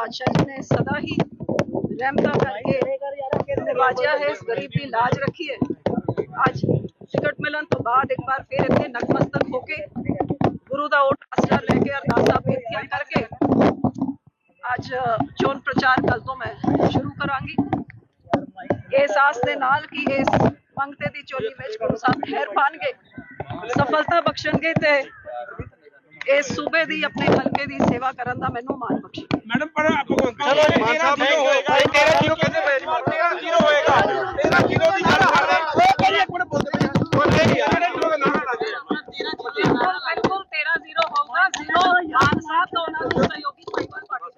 पातशाह जी ने सदा ही रहमता करके नवाजिया है इस गरीब की लाज रखी है ਅੱਜ ਟਿਕਟ ਮਿਲਣ ਤੋਂ ਬਾਅਦ ਇੱਕ ਵਾਰ ਫਿਰ ਇੱਥੇ ਨਤਮਸਤਕ ਹੋ ਕੇ ਗੁਰੂ ਦਾ ਓਟ ਆਸਰਾ ਲੈ ਕੇ ਅਰਦਾਸਾਂ ਬੇਨਤੀਆਂ ਕਰਕੇ ਅੱਜ ਚੋਣ ਪ੍ਰਚਾਰ ਕੱਲ ਤੋਂ ਮੈਂ ਸ਼ੁਰੂ ਕਰਾਂਗੀ ਇਸ ਆਸ ਦੇ ਨਾਲ ਕਿ ਇਸ ਮੰਗਤੇ ਦੀ ਚੋਲੀ ਵਿੱਚ ਗੁਰੂ ਸਾਹਿਬ ਖੈਰ ਪਾਣਗੇ ਸਫਲਤਾ ਬਖਸ਼ਣਗੇ ਤੇ ਇਸ ਸੂਬੇ ਦੀ ਆਪਣੇ ਹਲਕੇ ਦੀ ਸੇਵਾ ਕਰਨ ਦਾ ਮੈਨੂੰ ਮਾਣ ਬਖਸ਼ੇ। ਮੈਡਮ ਪਰ ਭਗਵੰਤ ਚਲੋ ਮਾਨ